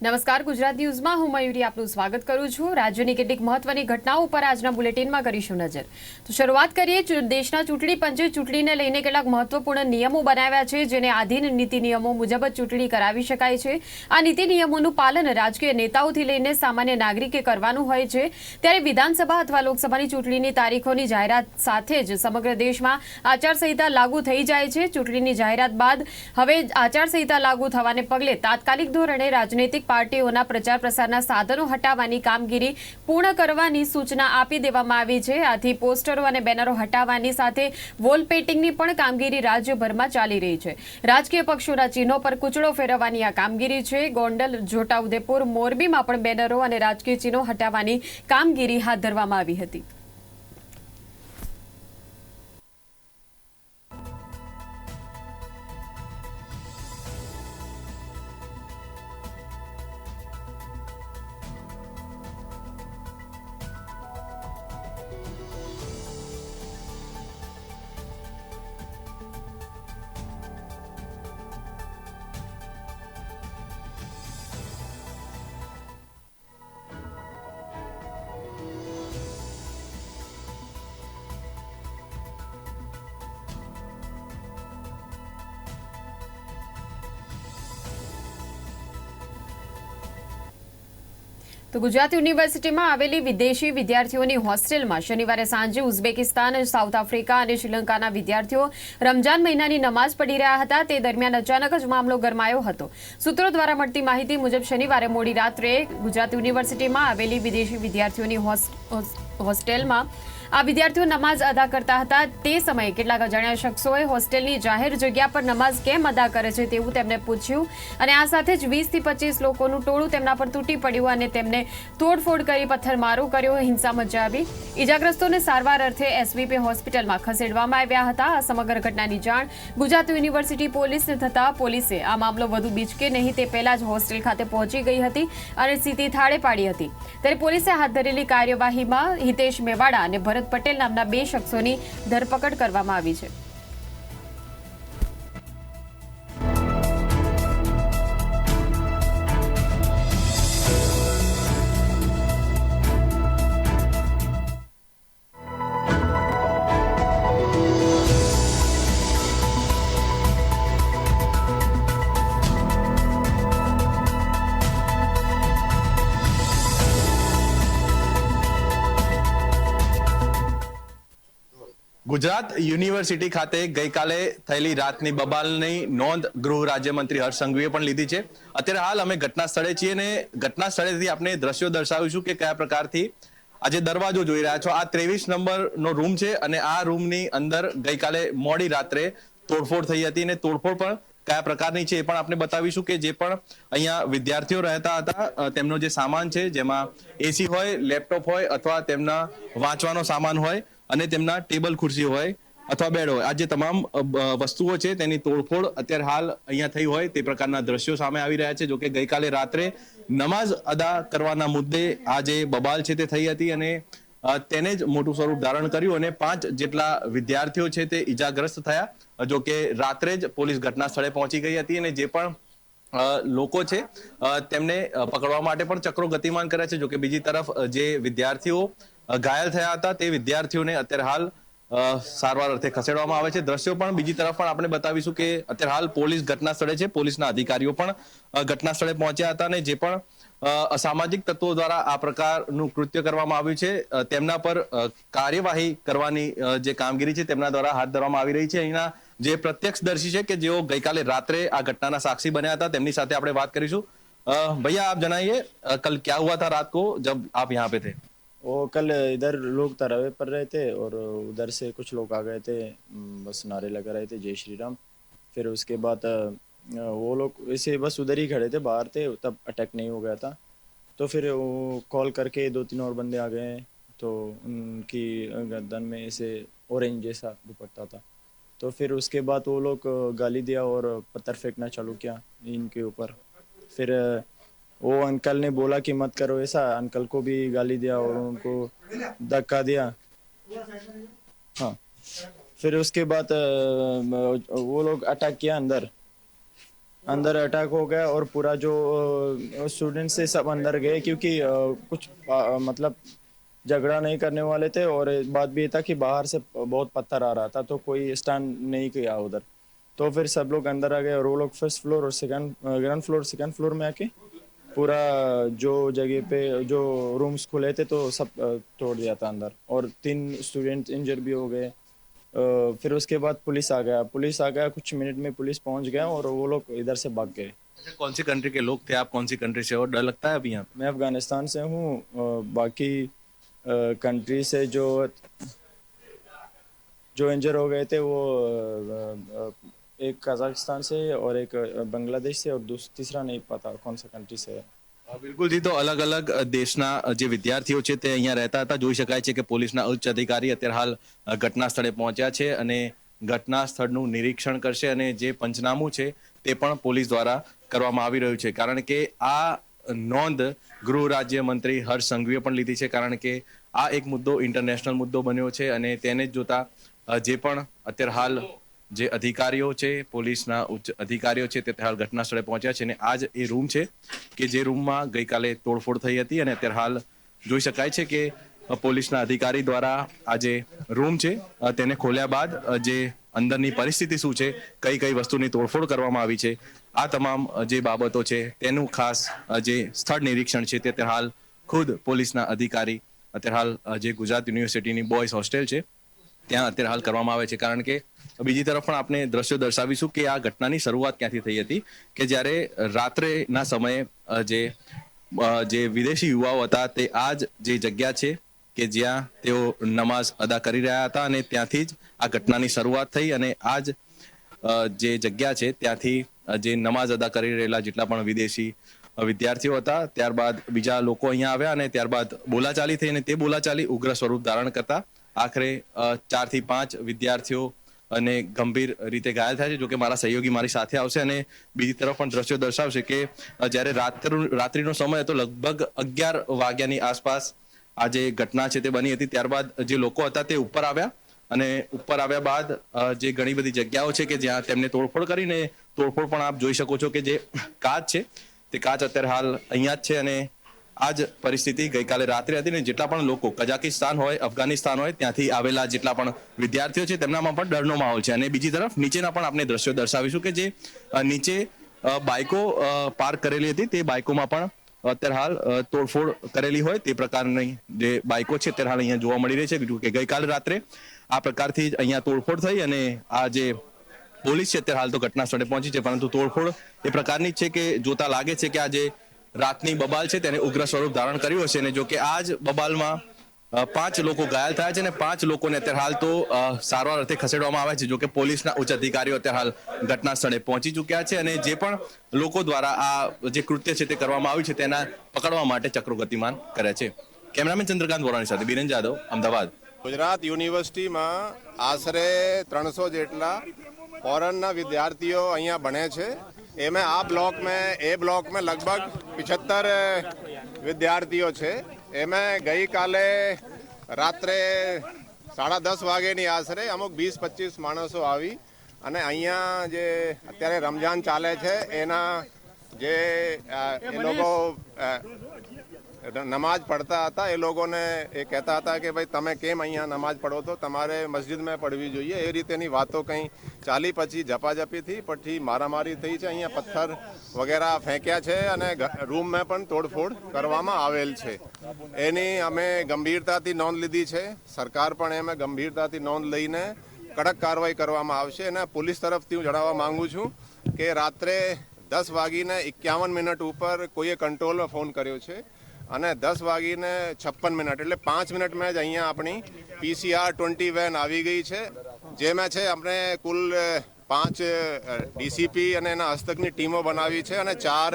નમસ્કાર, ગુજરાત ન્યૂઝમાં હું મયુરી આપનું સ્વાગત કરું છું. રાજ્યની કેટલીક મહત્વની ઘટનાઓ ઉપર આજના બુલેટિનમાં કરીશું નજર. તો શરૂઆત કરીએ દેશના ચૂંટણી પંચે ચૂંટણીને લઈને કેટલાક મહત્વપૂર્ણ નિયમો બનાવ્યા છે, જેને આધીન નીતિ નિયમો મુજબ જ ચૂંટણી કરાવી શકાય છે. આ નીતિ નિયમોનું પાલન રાજકીય નેતાઓથી લઈને સામાન્ય નાગરિકે કરવાનું હોય છે. ત્યારે વિધાનસભા અથવા લોકસભાની ચૂંટણીની તારીખોની જાહેરાત સાથે જ સમગ્ર દેશમાં આચારસંહિતા લાગુ થઈ જાય છે. ચૂંટણીની જાહેરાત બાદ હવે આચારસંહિતા લાગુ થવાને પગલે તાત્કાલિક ધોરણે રાજનૈતિક પાર્ટીઓના પ્રચાર પ્રસારના સાધનો હટાવવાની કામગીરી પૂર્ણ કરવાની સૂચના આપી દેવામાં આવી છે. આથી પોસ્ટરો અને બેનરો હટાવવાની સાથે વોલ પેઇન્ટિંગની પણ કામગીરી રાજ્યભરમાં ચાલી રહી છે. રાજકીય પક્ષોના ચિહ્નો પર કૂચડો ફેરવવાની આ કામગીરી છે. ગોંડલ છોટાઉદેપુર મોરબીમાં પણ બેનરો અને રાજકીય ચિહ્નો હટાવવાની કામગીરી હાથ ધરવામાં આવી હતી. તો ગુજરાત યુનિવર્સિટીમાં આવેલી વિદેશી વિદ્યાર્થીઓની હોસ્ટેલમાં શનિવારે સાંજે ઉઝબેકિસ્તાન, સાઉથ આફ્રિકા અને શ્રીલંકાના વિદ્યાર્થીઓ રમજાન મહિનાની નમાઝ પઢી રહ્યા હતા. તે દરમિયાન અચાનક જ મામલો ગરમાયો હતો. સૂત્રો દ્વારા મળતી માહિતી મુજબ શનિવારે મોડી રાત્રે ગુજરાત યુનિવર્સિટીમાં આવેલી વિદેશી વિદ્યાર્થીઓની હોસ- હોસ- હોસ્ટેલમાં આ વિદ્યાર્થીઓ નમાઝ અદા કરતા હતા. તે સમયે કેટલાક અજાણ્યા શખ્સોએ હોસ્ટેલની જાહેર જગ્યા પર નમાઝ કેમ અદા કરે છે તેવું તેમને પૂછ્યું અને આ સાથે જ વીસથી પચીસ લોકોનું ટોળું તેમના પર તૂટી પડ્યું અને તેમને તોડફોડ કરી પથ્થરમારો કર્યો, હિંસા મચાવી. ઇજાગ્રસ્તોને સારવાર અર્થે એસવીપી હોસ્પિટલમાં ખસેડવામાં આવ્યા હતા. આ સમગ્ર ઘટનાની જાણ ગુજરાત યુનિવર્સિટી પોલીસને થતાં પોલીસે આ મામલો વધુ બીચકે નહીં તે પહેલા જ હોસ્ટેલ ખાતે પહોંચી ગઈ હતી અને સ્થિતિ થાળે પાડી હતી. ત્યારે પોલીસે હાથ ધરેલી કાર્યવાહીમાં હિતેશ મેવાડા અને ભરત પટેલ નામના બે શખ્સોની ધરપકડ કરવામાં આવી છે. ગુજરાત યુનિવર્સિટી ખાતે ગઈકાલે થયેલી રાતની બબાલની નોંધ ગૃહ રાજ્યમંત્રી હર્ષ પણ લીધી છે. અત્યારે હાલ અમે ઘટના સ્થળે છીએ અને ઘટના સ્થળેથી આપણે દ્રશ્યો દર્શાવીશું કે કયા પ્રકારથી આજે દરવાજો જોઈ રહ્યા છો. આ ત્રેવીસ નંબરનો રૂમ છે અને આ રૂમની અંદર ગઈકાલે મોડી રાત્રે તોડફોડ થઈ હતી અને તોડફોડ પણ કયા પ્રકારની છે એ પણ આપણે બતાવીશું કે જે પણ અહીંયા વિદ્યાર્થીઓ રહેતા હતા તેમનો જે સામાન છે, જેમાં એસી હોય, લેપટોપ હોય અથવા તેમના વાંચવાનો સામાન હોય અને તેમના ટેબલ ખુરશી હોય અથવા બેડ હોય. આ જે તમામ વસ્તુઓ છે તેની તોડફોડ અત્યારે હાલ અહીંયા થઈ હોય તે પ્રકારના દ્રશ્યો સામે આવી રહ્યા છે, જો કે ગઈકાલે રાત્રે નમાઝ અદા કરવાના મુદ્દે આ જે બબાલ છે તે થઈ હતી અને તેને જ મોટું સ્વરૂપ ધારણ કર્યું અને પાંચ જેટલા વિદ્યાર્થીઓ છે તે ઈજાગ્રસ્ત થયા. જો કે રાત્રે જ પોલીસ ઘટના સ્થળે પહોંચી ગઈ હતી અને જે પણ લોકો છે તેમને પકડવા માટે પણ ચક્રો ગતિમાન કર્યા છે. જો કે બીજી તરફ જે વિદ્યાર્થીઓ ઘાયલ થયા હતા તે વિદ્યાર્થીઓને અત્યારે હાલ સારવાર અર્થે ખસેડવામાં આવે છે. દ્રશ્યો પણ બીજી તરફ પણ આપણે બતાવીશું કે અત્યારે હાલ પોલીસ ઘટના સ્થળે છે. પોલીસના અધિકારીઓ પણ ઘટના સ્થળે પહોંચ્યા હતા અને જે પણ અસામાજિક તત્વો દ્વારા આ પ્રકારનું કૃત્ય કરવામાં આવ્યું છે તેમના પર કાર્યવાહી કરવાની જે કામગીરી છે તેમના દ્વારા હાથ ધરવામાં આવી રહી છે. અહીંના જે પ્રત્યક્ષદર્શી છે કે જેઓ ગઈકાલે રાત્રે આ ઘટનાના સાક્ષી બન્યા હતા તેમની સાથે આપણે વાત કરીશું. ભૈયા, આપ જણાઈએ કલ ક્યા હુઆ થા રાત કો જબ આપ યહાં પે થે? वो कल इधर लोग तरावे पर रहे थे और उधर से कुछ लोग आ गए थे बस नारे लगा रहे थे जय श्री राम। फिर उसके बाद वो लोग ऐसे बस उधर ही खड़े थे, बाहर थे, तब अटैक नहीं हो गया था। तो फिर वो कॉल करके दो तीन और बंदे आ गए तो उनकी गर्दन में ऐसे ऑरेंज जैसा दुपट्टा था। तो फिर उसके बाद वो लोग गाली दिया और पत्थर फेंकना चालू किया इनके ऊपर। फिर वो अंकल ने बोला कि मत करो ऐसा। अंकल को भी गाली दिया और उनको धक्का दिया। हाँ। फिर उसके बाद वो लोग अटैक किया अंदर। अंदर अटैक हो गया और पूरा जो स्टूडेंट से सब अंदर गए क्योंकि कुछ मतलब झगड़ा नहीं करने वाले थे और बात भी था कि बाहर से बहुत पत्थर आ रहा था तो कोई स्टैंड नहीं किया उधर। तो फिर सब लोग अंदर आ गए और वो लोग फ़र्स्ट फ्लोर और second ground floor second floor में आके पूरा जो जगह पे जो रूम्स खुले थे तो सब तोड़ दिया था अंदर। और तीन स्टूडेंट इंजर भी हो गए। फिर उसके बाद पुलिस आ गया। पुलिस आ गया कुछ मिनट में पुलिस पहुँच गया और वो लोग इधर से भाग गए। अच्छा कौन सी कंट्री के लोग थे? आप कौन सी कंट्री से और डर लगता है अभी यहाँ मैं अफ़गानिस्तान से हूँ। बाकी कंट्री से जो जो इंजर हो गए थे वो एक कजाकिस्तान से और एक अ, बांग्लादेश से और दूस तीसरा नहीं पता कौन सा कंट्री से है અ, બિલકુલ જી તો અલગ અલગ દેશના જે વિદ્યાર્થીઓ છે તે અહીંયા રહેતા હતા જોઈ શકાય છે કે પોલીસના ઉચ્ચ અધિકારી અત્યારે હાલ અ, ઘટના સ્થળે પહોંચ્યા છે અને ઘટના સ્થળનું નિરીક્ષણ કરશે અને જે પંચનામું છે તે પણ પોલીસ દ્વારા કરવામાં આવી રહ્યું છે કારણ કે આ નોંધ ગૃહ રાજ્ય મંત્રી હર્ષ સંઘવીએ પણ લીધી છે કારણ કે આ એક મુદ્દો ઇન્ટરનેશનલ મુદ્દો બન્યો છે અને તેને જ જોતા અ, જે પણ અત્યારે હાલ જે અધિકારીઓ છે, પોલીસના ઉચ્ચ અધિકારીઓ છે, તે હાલ ઘટના સ્થળે પહોંચ્યા છે અને આ જ એ રૂમ છે કે જે રૂમમાં ગઈકાલે તોડફોડ થઈ હતી અને અત્યારે હાલ જોઈ શકાય છે કે પોલીસના અધિકારી દ્વારા આ જે રૂમ છે તેને ખોલ્યા બાદ જે અંદરની પરિસ્થિતિ શું છે, કઈ કઈ વસ્તુની તોડફોડ કરવામાં આવી છે, આ તમામ જે બાબતો છે, તેનું ખાસ જે સ્થળ નિરીક્ષણ છે તે અત્યારે હાલ ખુદ પોલીસના અધિકારી, અત્યારે હાલ જે ગુજરાત યુનિવર્સિટીની બોયઝ હોસ્ટેલ છે, ત્યાં અત્યારે હાલ કરવામાં આવે છે કારણ કે બીજી તરફ પણ આપણે દ્રશ્યો દર્શાવીશું કે આ ઘટનાની શરૂઆત ક્યાંથી થઈ હતી કે જ્યારે રાત્રેના સમયે જે જે વિદેશી યુવાઓ હતા તે આ જ જે જગ્યા છે કે જ્યાં તેઓ નમાઝ અદા કરી રહ્યા હતા અને ત્યાંથી જ આ ઘટનાની શરૂઆત થઈ અને આ જ જે જગ્યા છે ત્યાંથી જે નમાઝ અદા કરી રહેલા જેટલા પણ વિદેશી વિદ્યાર્થીઓ હતા ત્યારબાદ બીજા લોકો અહીંયા આવ્યા અને ત્યારબાદ બોલાચાલી થઈ અને તે બોલાચાલી ઉગ્ર સ્વરૂપ ધારણ કરતા આખરે ચારથી પાંચ વિદ્યાર્થીઓ અને ગંભીર રીતે ઘાયલ થયા છે જો કે મારા સહયોગી મારી સાથે આવશે અને બીજી તરફ પણ દ્રશ્યો દર્શાવશે કે જ્યારે રાત્ર, રાત્રિનો સમય હતો, લગભગ અગિયાર વાગ્યાની આસપાસ આ જે ઘટના છે તે બની હતી. ત્યારબાદ જે લોકો હતા તે ઉપર આવ્યા અને ઉપર આવ્યા બાદ જે ઘણી બધી જગ્યાઓ છે કે જ્યાં તેમને તોડફોડ કરીને, તોડફોડ પણ આપ જોઈ શકો છો કે જે કાચ છે, તે કાચ અત્યારે હાલ અહીંયા જ છે અને આ જ પરિસ્થિતિ ગઈકાલે રાત્રે હતી ને જેટલા પણ લોકો, કઝાકિસ્તાન હોય, અફઘાનિસ્તાન હોય, ત્યાંથી આવેલા જેટલા પણ વિદ્યાર્થીઓ છે, તેમનામાં પણ ડરનો માહોલ છે. અને બીજી તરફ નીચેના પણ આપણે દ્રશ્યો દર્શાવીશું કે જે નીચે બાઇકો પાર્ક કરેલી હતી, તે બાઇકોમાં પણ અત્યારે હાલ તોડફોડ કરેલી હોય તે પ્રકારની જે બાઇકો છે, અત્યારે હાલ અહીંયા જોવા મળી રહી છે. બીજું કે ગઈકાલે રાત્રે આ પ્રકારથી અહીંયા તોડફોડ થઈ અને આ જે પોલીસ છે, અત્યારે હાલ તો ઘટના સ્થળે પહોંચી છે, પરંતુ તોડફોડ એ પ્રકારની છે કે જોતા લાગે છે કે આ જે રાતની બબાલ છે તેને ઉગ્ર સ્વરૂપ ધારણ કર્યું હશે અને જો કે આ જ બબાલમાં પાંચ લોકો ઘાયલ થયા છે અને પાંચ લોકોને અત્યારે હાલ તો સારવાર અર્થે ખસેડવામાં આવ્યા છે. જો કે પોલીસના ઉચ્ચ અધિકારીઓ અત્યારે હાલ ઘટના સ્થળે પહોંચી ચૂક્યા છે અને જે પણ લોકો દ્વારા આ જે કૃત્ય છે તે કરવામાં આવ્યું છે તેના પકડવા માટે ચક્રો ગતિમાન કર્યા છે. કેમેરામેન ચંદ્રકાંત વોરાણી સાથે બિરેન જાદવ, અમદાવાદ. ગુજરાત યુનિવર્સિટીમાં આશરે ત્રણસો જેટલા ફોરેનના વિદ્યાર્થીઓ અહીંયા ભણે છે. એમાં આ બ્લોક મેં એ બ્લોક મેં લગભગ પિછત્તર વિદ્યાર્થીઓ છે. એમાં ગઈકાલે રાત્રે સાડા દસ વાગેની આશરે અમુક વીસ પચીસ માણસો આવી અને અહીંયા જે અત્યારે રમજાન ચાલે છે એના જે એ લોકો નમાજ પડતા હતા, એ લોકોને એ કહેતા હતા કે ભાઈ, તમે કેમ અહીંયા નમાજ પડો તો તમારે મસ્જિદમાં પડવી જોઈએ. એ રીતેની વાતો કંઈ ચાલી પછી ઝપાઝપી થઈ પછી મારામારી થઈ છે, અહીંયા પથ્થર વગેરે ફેંક્યા છે અને રૂમમાં પણ તોડફોડ કરવામાં આવેલ છે. એની અમે ગંભીરતાથી નોંધ લીધી છે. સરકાર પણ એમાં ગંભીરતાથી નોંધ લઈને કડક કાર્યવાહી કરવામાં આવશે. અને પોલીસ તરફથી હું જણાવવા માંગુ છું કે રાત્રે દસ વાગીને એકાવન મિનિટ ઉપર કોઈએ કંટ્રોલમાં ફોન કર્યો છે. અને દસ વાગીને છપ્પન મિનિટ, એટલે પાંચ મિનિટમાં જ અહીંયા આપણી પીસીઆર ટ્વેન્ટી વેન આવી ગઈ છે જેમાં છે આપણે કુલ પાંચ ડીસીપી અને એના હસ્તકની ટીમો બનાવી છે અને ચાર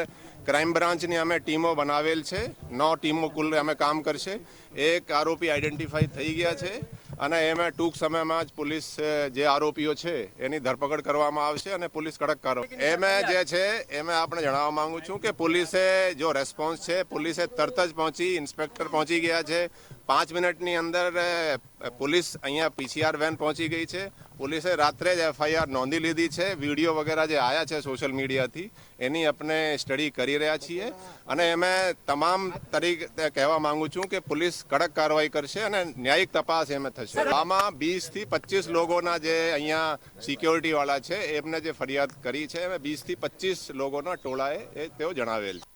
ક્રાઇમ બ્રાન્ચની અમે ટીમો બનાવેલ છે. નવ ટીમો કુલ અમે કામ કરશે. એક આરોપી આઈડેન્ટિફાઈ થઈ ગયા છે. અને એમાં ટૂંક સમયમાં જ પોલીસ જે આરોપીઓ છે, એની ધરપકડ કરવામાં આવશે અને પોલીસ કડક કાર્યવાહી એમાં જે છે, એમાં આપણે જણાવવા માંગુ છું કે પોલીસે જો રેસ્પોન્સ છે, પોલીસે તરત જ પહોંચી, ઇન્સ્પેક્ટર પહોંચી ગયા છે. પાંચ મિનિટની અંદર પોલીસ અહીંયા પીસીઆર વેન પહોંચી ગઈ છે. પોલીસે રાત્રે જ એફઆઈઆર નોંધી લીધી છે. વીડિયો વગેરે જે આવ્યા છે સોશિયલ મીડિયાથી, એની આપણે સ્ટડી કરી રહ્યા છીએ. અને એમે તમામ તરીકે કહેવા માંગુ છું કે પોલીસ કડક કાર્યવાહી કરશે અને ન્યાયિક તપાસ એમે થશે. આમાં વીસથી પચીસ લોકોના જે અહીંયા સિક્યોરિટી વાળા છે, એમને જે ફરિયાદ કરી છે, એમાં વીસથી પચીસ લોકોના ટોળાએ એ તેઓ જણાવેલ છે.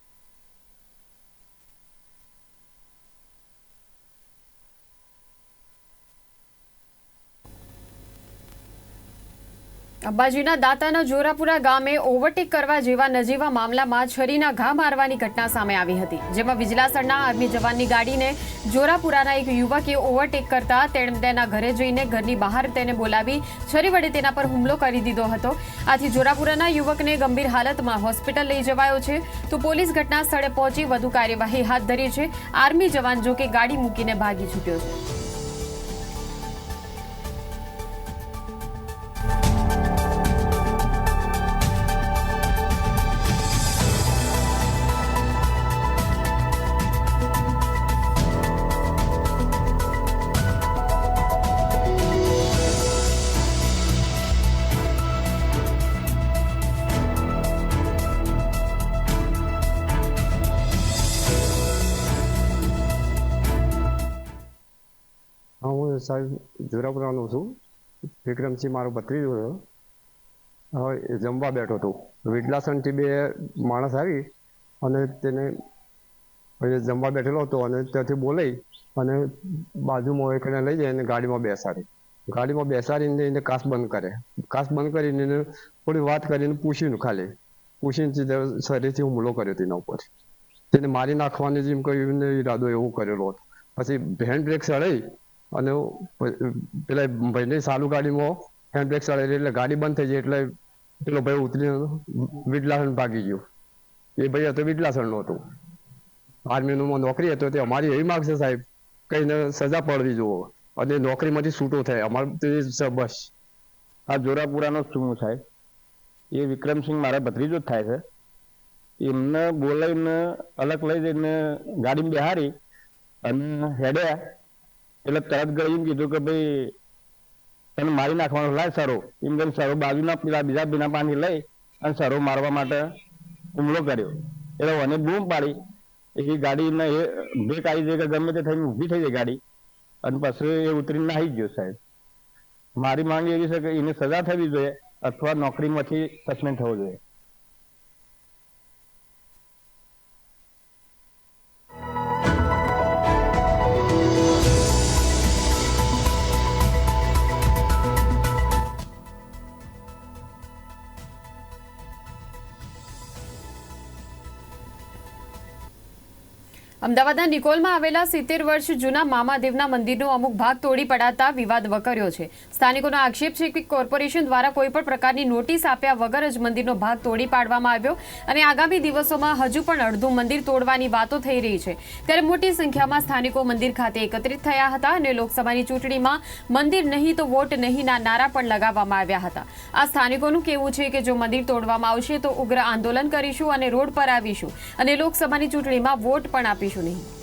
અંબાજીના દાતાના જોરાપુરા ગામે ઓવરટેક કરવા જેવા નજીવા મામલામાં છરીના ઘા મારવાની ઘટના સામે આવી હતી, જેમાં વિજલાસરના આર્મી જવાનની ગાડીને જોરાપુરાના એક યુવકે ઓવરટેક કરતા તેણે તેના ઘરે જઈને ઘરની બહાર તેને બોલાવી છરી વડે તેના પર હુમલો કરી દીધો હતો. આથી જોરાપુરાના યુવકને ગંભીર હાલતમાં હોસ્પિટલ લઈ જવાયો છે. તો પોલીસ ઘટના સ્થળે પહોંચી વધુ કાર્યવાહી હાથ ધરી છે. આર્મી જવાન જોકે ગાડી મૂકીને ભાગી છૂટ્યો છે. સાહેબ જુરાપુરાનો છું. વિક્રમસિંહ મારો ભત્રીજો હતો હવે જમવા બેઠો હતો. વિટલાસનથી બે માણસ આવી અને તેને જમવા બેઠેલો હતો અને ત્યાંથી બોલાઈ અને બાજુમાં એકને લઈ જાય અને ગાડીમાં બેસાડી. ગાડીમાં બેસાડીને એને કાસ બંધ કરે. કાસ બંધ કરીને એને થોડી વાત કરીને પૂછ્યું ખાલી. પૂછીને શરીરથી હુમલો કર્યો તેના ઉપર. તેને મારી નાખવાની જેમ કહ્યું ને ઈરાદો, એવો કરેલો હતો. પછી હેન્ડ બ્રેક સડાઈ અને પેલા ભાઈને સાલું ગાડીમાં હેન્ડ બ્રેક સડાઈ એટલે ગાડી બંધ થઈ જાય એટલે પેલો ભાઈ ઉતરીને વિડલાસણ ભાગી ગયો. એ ભાઈ હતો વિડલાસણનો હતો. આર્મીમાં નોકરી હતો તે અમારી એવી માંગ છે સાહેબ, કઈને સજા પડવી જુઓ. અને નોકરીમાંથી છૂટો થાય, અમારે બસ. આ જોરાપુરાનો નો હું સાહેબ? એ વિક્રમસિંહ મારા ભત્રીજો જ થાય છે. એમને બોલાવીને અલગ લઈ જઈને ગાડીમાં બેહારી અને હેડ્યા. એટલે તરત ગઈ એમ કીધું કે ભાઈ, તને મારી નાખવાનો લાય સરો. એમ કરીને સરો બાજુના પેલા બીજા બીના પાણી લઈ અને સરો મારવા માટે હુમલો કર્યો. એટલે મને બૂમ પાડી. એ ગાડીને એ બ્રેક આવી જાય કે ગમે તે થઈને ઊભી થઈ જાય ગાડી. અને પછી એ ઉતરીને નાહી ગયો સાહેબ. મારી માંગ એવી છે કે એને સજા થવી જોઈએ અથવા નોકરીમાંથી સસ્પેન્ડ થવો જોઈએ. અમદાવાદના નિકોલમાં આવેલા સિત્તેર વર્ષ જૂના મામાદેવના મંદિરનો અમુક ભાગ તોડી પડાતા વિવાદ વકર્યો છે. સ્થાનિકોનો આક્ષેપ છે કે કોર્પોરેશન દ્વારા કોઈપણ પ્રકારની નોટિસ આપ્યા વગર જ મંદિરનો ભાગ તોડી પાડવામાં આવ્યો અને આગામી દિવસોમાં હજુ પણ અડધું મંદિર તોડવાની વાતો થઈ રહી છે. ત્યારે મોટી સંખ્યામાં સ્થાનિકો મંદિર ખાતે એકત્રિત થયા હતા અને લોકસભાની ચૂંટણીમાં મંદિર નહીં તો વોટ નહીંના નારા પણ લગાવવામાં આવ્યા હતા. આ સ્થાનિકોનું કહેવું છે કે જો મંદિર તોડવામાં આવશે તો ઉગ્ર આંદોલન કરીશું અને રોડ પર આવીશું અને લોકસભાની ચૂંટણીમાં વોટ પણ આપીશું. નહીં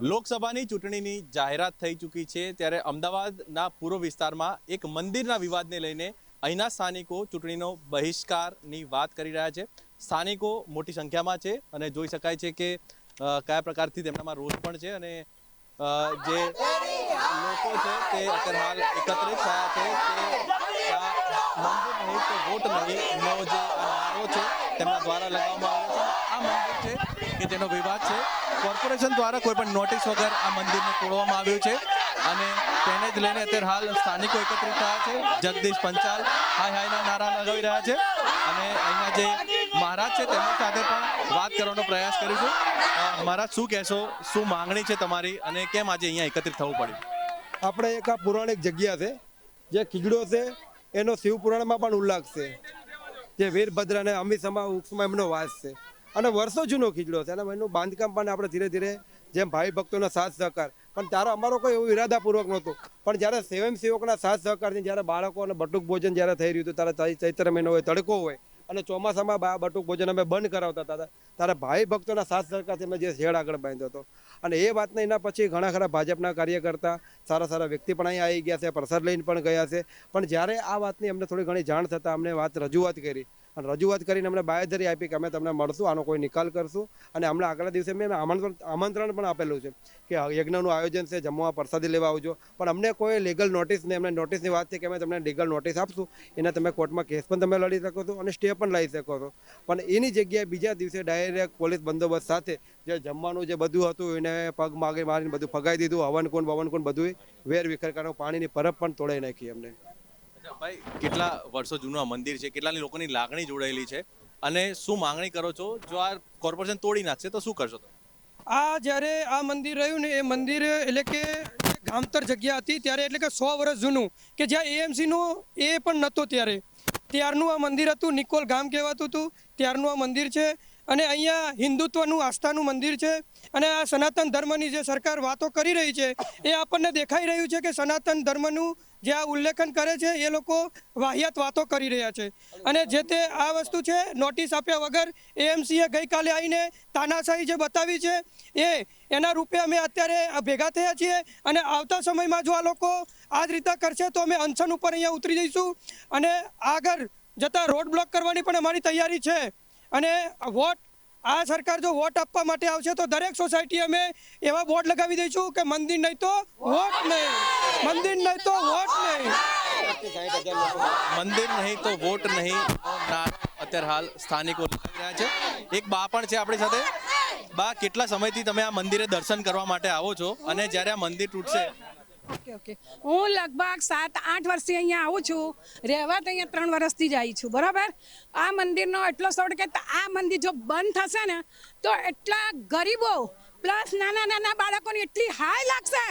લોકસભાની ચૂંટણીની જાહેરાત થઈ ચૂકી છે ત્યારે અમદાવાદના પૂર્વ વિસ્તારમાં એક મંદિરના વિવાદને લઈને અહીંના સ્થાનિકો ચૂંટણીનો બહિષ્કારની વાત કરી રહ્યા છે. સ્થાનિકો મોટી સંખ્યામાં છે અને જોઈ શકાય છે કે કયા પ્રકારથી તેમનામાં રોષ પણ છે અને જે લોકો છે તે અત્યારે હાલ એકત્રિત થયા છે વોટ નહીં, નો જે નારો છે તેમના દ્વારા લગાવવામાં જેનો વિવાદ છે. કોર્પોરેશન દ્વારા કોઈ પણ નોટિસ વગર આ મંદિરને તોડવામાં આવ્યું છે અને તેને જ લઈને અત્યારે હાલ સ્થાનિકો એકત્રિત થયા છે. જગદીશ પંચાલ હાય હાયના નારા લગાવી રહ્યા છે. અને અહીંના જે મહારાજ છે તેમની સાથે પણ વાત કરવાનો પ્રયાસ કરીશું. મહારાજ, શું કહેશો? શું માંગણી છે તમારી? અને કેમ આજે અહીંયા એકત્રિત થવું પડ્યું? આપણે એક આ પૌરાણિક જગ્યા છે, જે કિગડો છે, એનો શિવપુરાણમાં પણ ઉલ્લાખ છે. જે વીરભદ્ર અને અમિતસમા ઉક્ષમાં એમનો વાસ છે. અને વર્ષો જૂનો ખીજડો છે. અને એનું બાંધકામ પણ આપણે ધીરે ધીરે જેમ ભાઈ ભક્તોનો સાથ સહકાર. પણ ત્યારે અમારો કોઈ એવું ઇરાદાપૂર્વક નહોતું. પણ જ્યારે સ્વયંસેવકના સાથ સહકારથી જ્યારે બાળકો અને બટુક ભોજન જ્યારે થઈ રહ્યું હતું, ત્યારે ચૈત્ર મહિનો હોય તડકો હોય અને ચોમાસામાં બા, બટુક ભોજન અમે બંધ કરાવતા હતા, ત્યારે ભાઈ ભક્તોના સાથ સહકારથી અમે જે શેડ આગળ બાંધ્યો હતો. અને એ વાતને એના પછી ઘણા ખરા ભાજપના કાર્યકર્તા, સારા સારા વ્યક્તિ પણ અહીંયા આવી ગયા છે, પ્રસાદ લઈને પણ ગયા છે. પણ જ્યારે આ વાતની અમને થોડી ઘણી જાણ થતાં અમને વાત રજૂઆત કરી અને રજૂઆત કરીને અમને બાંયધરી આપી કે અમે તમને મળશું, આનો કોઈ નિકાલ કરશું. અને હમણાં આગલા દિવસે મેં આમંત્રણ આમંત્રણ પણ આપેલું છે કે યજ્ઞનું આયોજન છે, જમવા પ્રસાદી લેવા આવજો. પણ અમને કોઈ લીગલ નોટિસ નહીં અમને નોટિસની વાત છે કે અમે તમને લીગલ નોટિસ આપશું, એને તમે કોર્ટમાં કેસ પણ તમે લડી શકો છો અને સ્ટે પણ લઈ શકો છો. પણ એની જગ્યાએ બીજા દિવસે ડાયરેક્ટ પોલીસ બંદોબસ્ત સાથે જે જમવાનું જે બધું હતું, એને પગ માગે મારીને બધું ફગાઈ દીધું હવન કુંડ વવન કુંડ બધું વેર વિખેર પાણીની પરબ પણ તોડાઈ નાખી અમને. ભાઈ, કેટલા વર્ષો જૂનું આ મંદિર છે? કેટલા લોકોની લાગણી જોડાયેલી છે? અને શું માંગણી કરો છો? જો આ કોર્પોરેશન તોડી નાખશે, તો શું કરશો તમે? આ જ્યારે આ મંદિર રહ્યું ને, એ મંદિર એટલે કે ગામતર જગ્યા હતી ત્યારે એટલે કે સો વર્ષ જૂનું, કે જ્યાં એએમસીનું એ પણ નહોતો ત્યારે. ત્યારનું આ મંદિર હતું, નિકોલ ગામ કહેવાતું હતું. ત્યારનું આ મંદિર છે. અને અહીંયા હિન્દુત્વનું આસ્થાનું મંદિર છે અને આ સનાતન ધર્મની જે સરકાર વાતો કરી રહી છે, એ આપણને દેખાઈ રહ્યું છે કે સનાતન ધર્મનું જે આ ઉલ્લેખન કરે છે, એ લોકો વાહિયાત વાતો કરી રહ્યા છે. અને જે તે આ વસ્તુ છે, નોટિસ આપ્યા વગર એએમસીએ ગઈકાલે આવીને તાનાશાહી જે બતાવી છે, એ એના રૂપે અમે અત્યારે ભેગા થયા છીએ અને આવતા સમયમાં જો આ લોકો આ જ રીતે કરશે તો અમે અનશન ઉપર અહીંયા ઉતરી જઈશું. અને આગળ જતાં રોડ બ્લોક કરવાની પણ અમારી તૈયારી છે. અને વોટ, આ સરકાર જો વોટ આપવા માટે આવશે તો દરેક સોસાયટી અમે એવા બોર્ડ લગાવી દઈશું કે મંદિર નહીં તો વોટ નહીં. મંદિર નહીં તો વોટ નહીં. મંદિર નહીં તો વોટ નહીં. અત્યારે હાલ સ્થાનિકો લગાવી રહ્યા છે. એક બા પણ છે આપણી સાથે. બા, કેટલા સમયથી તમે આ મંદિરે દર્શન કરવા માટે આવો છો? અને જ્યારે આ મંદિર તૂટશે ઓકે ઓકે. હું લગભગ સાત, આઠ વર્ષથી અહીંયા આવું છું. રહેવા તો અહીંયા ત્રણ વર્ષથી જ આવી છું, બરાબર? આ મંદિરનો એટલો શોખ કે આ મંદિર જો બંધ થશે ને, તો એટલા ગરીબો પ્લસ નાના નાના બાળકોની એટલી હાઈ લાગશે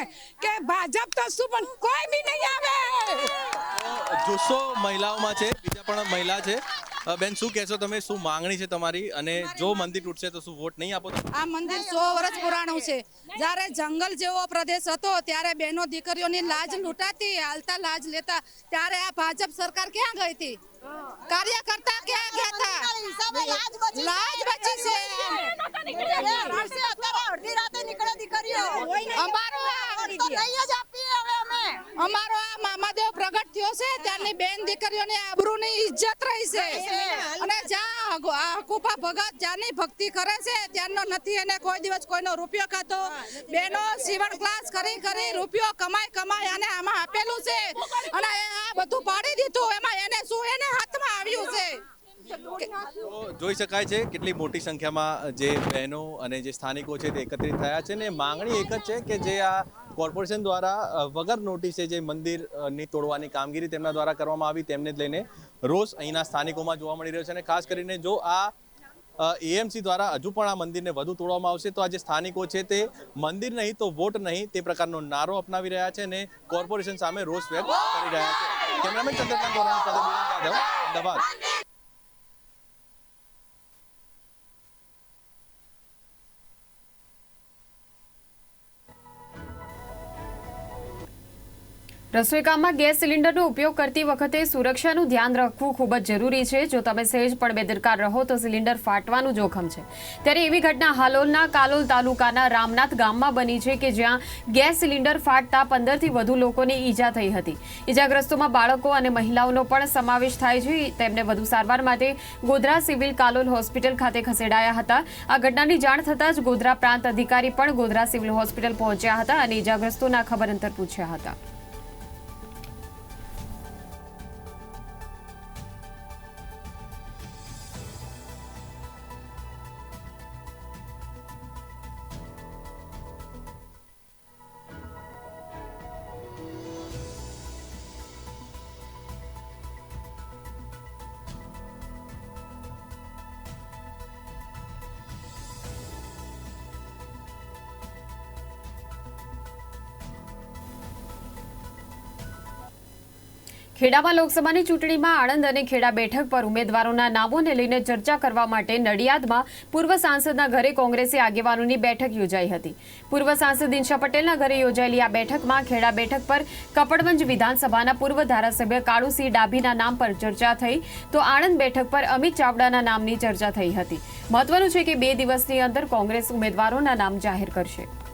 કે ભાજપ તો શું પણ કોઈ બી નહીં આવે. જુસ્સો મહિલાઓમાં છે, બીજા પણ મહિલા છે. બેન શું કહેશો તમે? શું માંગણી છે તમારી? અને જો મંદિર તૂટશે તો શું વોટ નહીં આપો આ મંદિર સો વર્ષ પુરાણું છે. જ્યારે જંગલ જેવો પ્રદેશ હતો ત્યારે બહેનો દીકરીઓની લાજ લૂંટાતી હાલતા લાજ લેતા ત્યારે આ ભાજપ સરકાર ક્યાં ગઈ હતી? કાર્યકર્તા ક્યાં ગયા હતા? લાજ બચી છે. અમારો આ- અમારો આ મામાદેવ પ્રગટ થયો છે. ત્યારની બેન દીકરીઓની આબરૂની ઇજ્જત રહી છે. અને જ્યાં કુપા ભગત જ્યાંની ભક્તિ કરે છે ત્યાંનો નથી અને કોઈ દિવસ કોઈનો રૂપિયો ખાતો. બેનો સીવણ ક્લાસ કરી કરી રૂપિયો કમાઈ કમાઈ અને આમાં આપેલું છે અને એ આ બધું પાડી દીધું એમાં એને શું એને હાથમાં આવ્યું છે તો જોઈ શકાય છે કેટલી મોટી સંખ્યામાં જે બહેનો અને જે સ્થાનિકો છે તે એકત્રિત થયા છે ને માંગણી એક જ છે કે જે આ કોર્પોરેશન દ્વારા વગર નોટિસે જે મંદિરની તોડવાની કામગીરી તેમના દ્વારા કરવામાં આવી, તેમને લઈને રોષ અહીંના સ્થાનિકોમાં જોવા મળી રહ્યો છે અને ખાસ કરીને જો આ એએમસી દ્વારા હજુ પણ આ મંદિરને વધુ તોડવામાં આવશે, તો આ જે સ્થાનિકો છે તે મંદિર નહીં તો વોટ નહીં તે પ્રકારનો નારો અપનાવી રહ્યા છે અને કોર્પોરેશન સામે રોષ વ્યક્ત કરી રહ્યા છે. કેમેરામેન ચંદ્રકાંત ગોરાણી રસોઈકામમાં ગેસ સિલિન્ડરનો ઉપયોગ કરતી વખતે સુરક્ષાનું ધ્યાન રાખવું ખૂબ જ જરૂરી છે. જો તમે સહેજ પણ બેદરકાર રહો, તો સિલિન્ડર ફાટવાનું જોખમ છે. ત્યારે એવી ઘટના હાલોલના કાલોલ તાલુકાના રામનાથ ગામમાં બની છે કે જ્યાં ગેસ સિલિન્ડર ફાટતા પંદરથી વધુ લોકોને ઈજા થઈ હતી. ઈજાગ્રસ્તોમાં બાળકો અને મહિલાઓનો પણ સમાવેશ થાય છે. તેમને વધુ સારવાર માટે ગોધરા સિવિલ કાલોલ હોસ્પિટલ ખાતે ખસેડાયા હતા. આ ઘટનાની જાણ થતાં જ ગોધરા પ્રાંત અધિકારી પણ ગોધરા સિવિલ હોસ્પિટલ પહોંચ્યા હતા અને ઈજાગ્રસ્તોના ખબર અંતર પૂછ્યા હતા. ખેડામાં લોકસભાની ચૂંટણીમાં આણંદ અને ખેડા બેઠક પર ઉમેદવારોના નામોને લઈને ચર્ચા કરવા માટે નડિયાદમાં પૂર્વ સાંસદના ઘરે કોંગ્રેસી આગેવાનોની બેઠક યોજાઈ હતી. પૂર્વ સાંસદ દિનશા પટેલના ઘરે યોજાયેલી આ બેઠકમાં ખેડા બેઠક પર કપડવંજ વિધાનસભાના પૂર્વ ધારાસભ્ય કાળુસિંહ ડાભીના નામ પર ચર્ચા થઈ તો આણંદ બેઠક પર અમિત ચાવડાના નામની ચર્ચા થઈ હતી. મહત્વનું છે કે બે દિવસની અંદર કોંગ્રેસ ઉમેદવારોના નામ જાહેર કરશે.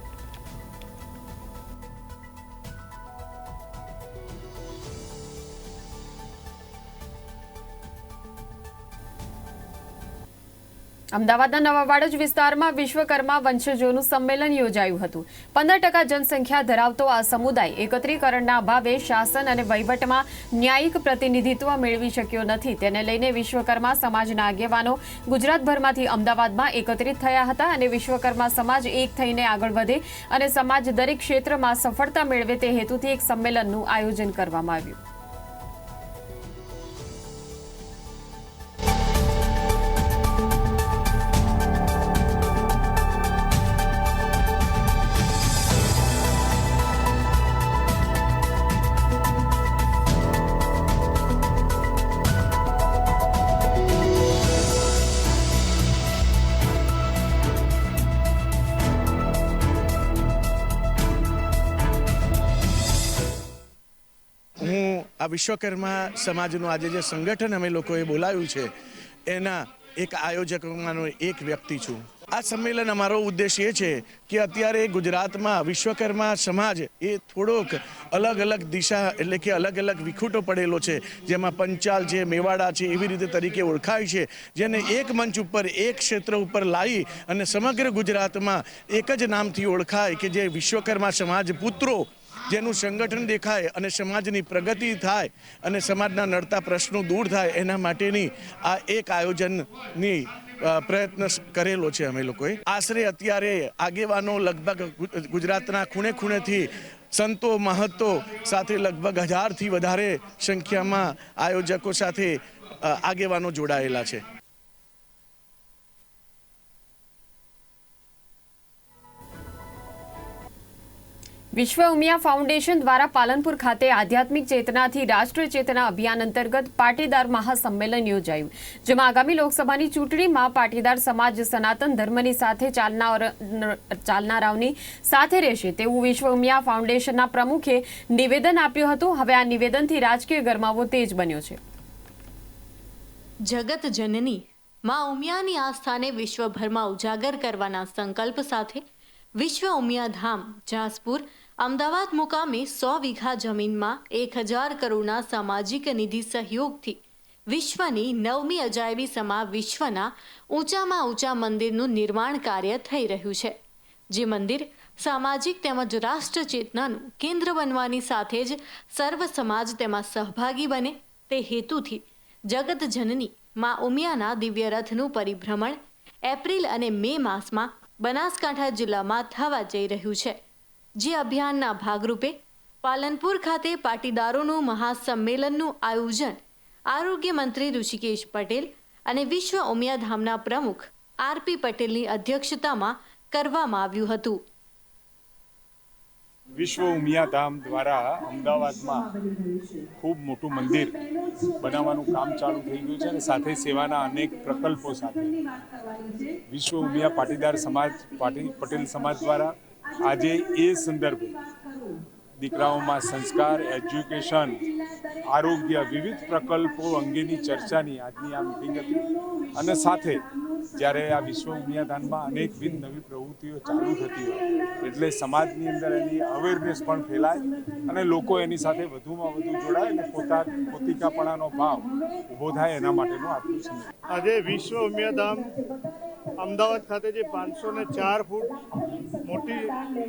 અમદાવાદના નવા વાડજ વિસ્તારમાં વિશ્વકર્મા વંશજોનું સંમેલન યોજાયું હતું. પંદર ટકા જનસંખ્યા ધરાવતો આ સમુદાય એકત્રીકરણના અભાવે શાસન અને વહીવટમાં ન્યાયિક પ્રતિનિધિત્વ મેળવી શક્યો નથી. તેને લઈને વિશ્વકર્મા સમાજના આગેવાનો ગુજરાતભરમાંથી અમદાવાદમાં એકત્રિત થયા હતા અને વિશ્વકર્મા સમાજ એક થઈને આગળ વધે અને સમાજ દરેક ક્ષેત્રમાં સફળતા મેળવે તે હેતુથી એક સંમેલનનું આયોજન કરવામાં આવ્યું. આ વિશ્વકર્મા સમાજનું આજે જે સંગઠન અમે લોકોએ બોલાવ્યું છે, એના એક આયોજકોમાંનો એક વ્યક્તિ છું. આ સંમેલન અમારો ઉદ્દેશ એ છે કે અત્યારે ગુજરાતમાં વિશ્વકર્મા સમાજ એ થોડોક અલગ અલગ દિશા એટલે કે અલગ અલગ વિખૂટો પડેલો છે, જેમાં પંચાલ છે મેવાડા છે એવી રીતે તરીકે ઓળખાય છે, જેને એક મંચ ઉપર એક ક્ષેત્ર ઉપર લાવી અને સમગ્ર ગુજરાતમાં એક જ નામથી ઓળખાય કે જે વિશ્વકર્મા સમાજ પુત્રો જેનું સંગઠન દેખાય અને સમાજની પ્રગતિ થાય અને સમાજના નડતા પ્રશ્નો દૂર થાય, એના માટેની આ એક આયોજનની પ્રયત્ન કરેલો છે અમે લોકોએ. આશરે અત્યારે આગેવાનો લગભગ ગુજરાતના ખૂણે ખૂણેથી સંતો, મહંતો સાથે લગભગ હજારથી વધારે સંખ્યામાં આયોજકો સાથે આગેવાનો જોડાયેલા છે. વિશ્વ ઉમિયા ફાઉન્ડેશન દ્વારા પાલનપુર ખાતે આધ્યાત્મિક ચેતનાથી રાષ્ટ્રીય ચેતના અભિયાન અંતર્ગત પાટીદાર મહાસંમેલન યોજાયું, જેમાં આગામી લોકસભાની ચૂંટણીમાં પાટીદાર સમાજ, સનાતન ધર્મની સાથે ચાલનારાઓની સાથે રહેશે. તેવું વિશ્વ ઉમિયા ફાઉન્ડેશનના પ્રમુખે નિવેદન આપ્યું હતું. હવે આ નિવેદનથી રાજકીય ગરમાવો તેજ બન્યો છે. જગત જનની માં ઉમિયાની આસ્થાને વિશ્વભરમાં ઉજાગર કરવાના સંકલ્પ સાથે વિશ્વ ઉમિયા ધામ, જાસપુર અમદાવાદ મુકામે સો વીઘા જમીનમાં એક હજાર કરોડના સામાજિક નિધિ સહયોગથી વિશ્વની નવમી અજાયબી સમા વિશ્વના ઊંચામાં ઊંચા મંદિરનું નિર્માણ કાર્ય થઈ રહ્યું છે. જે મંદિર સામાજિક તેમજ રાષ્ટ્ર ચેતનાનું કેન્દ્ર બનવાની સાથે જ સર્વ સમાજ તેમાં સહભાગી બને તે હેતુથી જગત જનની માં ઉમિયાના દિવ્ય રથનું પરિભ્રમણ એપ્રિલ અને મે માસમાં બનાસકાંઠા જિલ્લામાં થવા જઈ રહ્યું છે. જે અભિયાનના ભાગરૂપે પાલનપુર ખાતે પાટીદારોનું મહાસંમેલનનું આયોજન આરોગ્ય મંત્રી ઋષિકેશ પટેલ અને વિશ્વ ઉમિયાધામના પ્રમુખ આરપી પટેલની અધ્યક્ષતામાં કરવામાં આવ્યું હતું. વિશ્વ ઉમિયાધામ દ્વારા અમદાવાદમાં ખૂબ મોટું મંદિર બનાવવાનું કામ ચાલુ થઈ ગયું છે અને સાથે સેવાના અનેક પ્રકલ્પો સાથે વિશ્વ ઉમિયા પાટીદાર સમાજ પાટી પટેલ સમાજ દ્વારા આજે એ સંદર્ભે દીકરાઓમાં સંસ્કાર, એજ્યુકેશન, આરોગ્ય વિવિધ પ્રકલ્પો અંગેની ચર્ચાની આજની આ મિટિંગ હતી. અને સાથે જ્યારે આ વિશ્વ ઉમિયા દાનમાં અનેકવિધ નવી પ્રવૃત્તિઓ ચાલુ થતી હોય, એટલે સમાજની અંદર એની અવેરનેસ પણ ફેલાય અને લોકો એની સાથે વધુમાં વધુ જોડાય અને પોતા, પોતિકાપણાનો ભાવ ઊભો થાય એના માટેનું આપણું આજે વિશ્વ ઉમિયાધામ અમદાવાદ ખાતે જે પાંચસો ને ચાર ફૂટ મોટી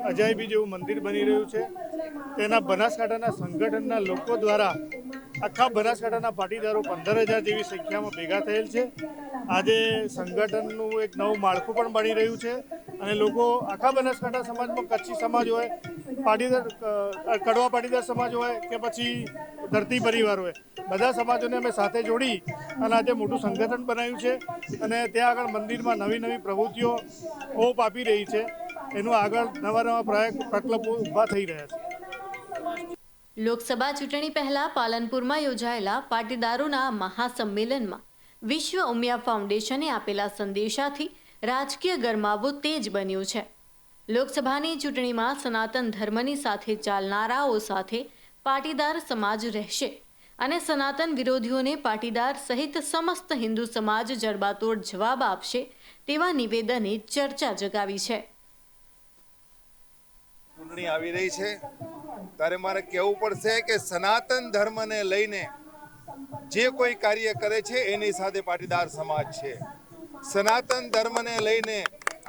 અજાયબી જેવું મંદિર બની રહ્યું છે. તેના બનાસકાંઠાના સંગઠનના લોકો દ્વારા આખા બનાસકાંઠાના પાટીદારો પંદર હજાર જેવી સંખ્યામાં ભેગા થયેલ છે. આજે સંગઠનનું એક નવું માળખું પણ બની રહ્યું છે અને લોકો આખા બનાસકાંઠા સમાજમાં કચ્છી સમાજ હોય, પાટીદાર કડવા પાટીદાર સમાજ હોય કે પછી ધરતી પરિવાર હોય, બધા સમાજોને અમે સાથે જોડી અને આજે મોટું સંગઠન બનાવ્યું છે અને ત્યાં આગળ મંદિરમાં નવી નવી પ્રવૃત્તિઓ ઓપ આપી રહી છે. એનું આગળ નવા નવા પ્રકલ્પો ઊભા થઈ રહ્યા છે. લોકસભા ચૂંટણી પહેલા પાલનપુરમાં યોજાયેલા પાટીદારોના મહાસંમેલનમાં વિશ્વ ઉમિયા ફાઉન્ડેશને આપેલા સંદેશાથી રાજકીય ગરમાવો તેજ બન્યો છે. લોકસભાની ચૂંટણીમાં સનાતન ધર્મની સાથે ચાલનારાઓ સાથે પાટીદાર સમાજ રહેશે અને સનાતન વિરોધીઓને પાટીદાર સહિત સમસ્ત હિન્દુ સમાજ જડબાતોડ જવાબ આપશે તેવા નિવેદને ચર્ચા જગાવી છે. ચૂંટણી આવી રહી છે. ત્યારે મારે કહેવું પડશે કે સનાતન ધર્મને લઈને જે કોઈ કાર્ય કરે છે, એની સાથે પાટીદાર સમાજ છે. સનાતન ધર્મને લઈને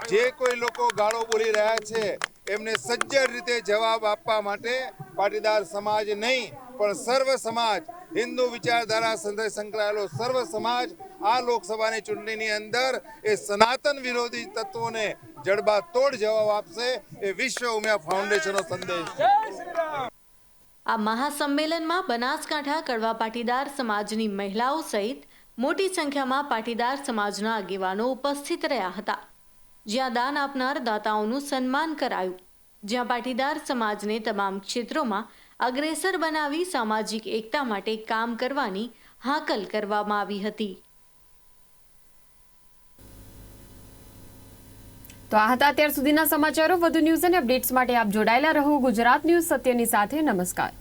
જે કોઈ લોકો ગાળો બોલી રહ્યા છે, એમને સજ્જડ રીતે જવાબ આપવા માટે પાટીદાર સમાજ નહીં, પણ સર્વ સમાજ, હિન્દુ વિચારધારા સાથે સંકળાયેલો સર્વ સમાજ આ લોકસભાની ચૂંટણીની અંદર એ સનાતન વિરોધી તત્વોને જડબાતોડ જવાબ આપશે, એ વિશ્વ ઉમિયા ફાઉન્ડેશનનો સંદેશ છે. આ મહાસંમેલનમાં બનાસકાંઠા કડવા પાટીદાર સમાજની મહિલાઓ સહિત મોટી સંખ્યામાં પાટીદાર સમાજના આગેવાનો ઉપસ્થિત રહ્યા હતા. જ્યાં દાન આપનાર દાતાઓનું સન્માન કરાયું. જ્યાં પાટીદાર સમાજને તમામ ક્ષેત્રોમાં અગ્રેસર બનાવી સામાજિક એકતા માટે કામ કરવાની હાકલ કરવામાં આવી હતી. તો આ હતા અત્યાર સુધીના સમાચારો. વધુ ન્યૂઝ અને અપડેટ્સ માટે આપ જોડાયેલા રહો ગુજરાત ન્યૂઝ સત્યની સાથે. નમસ્કાર.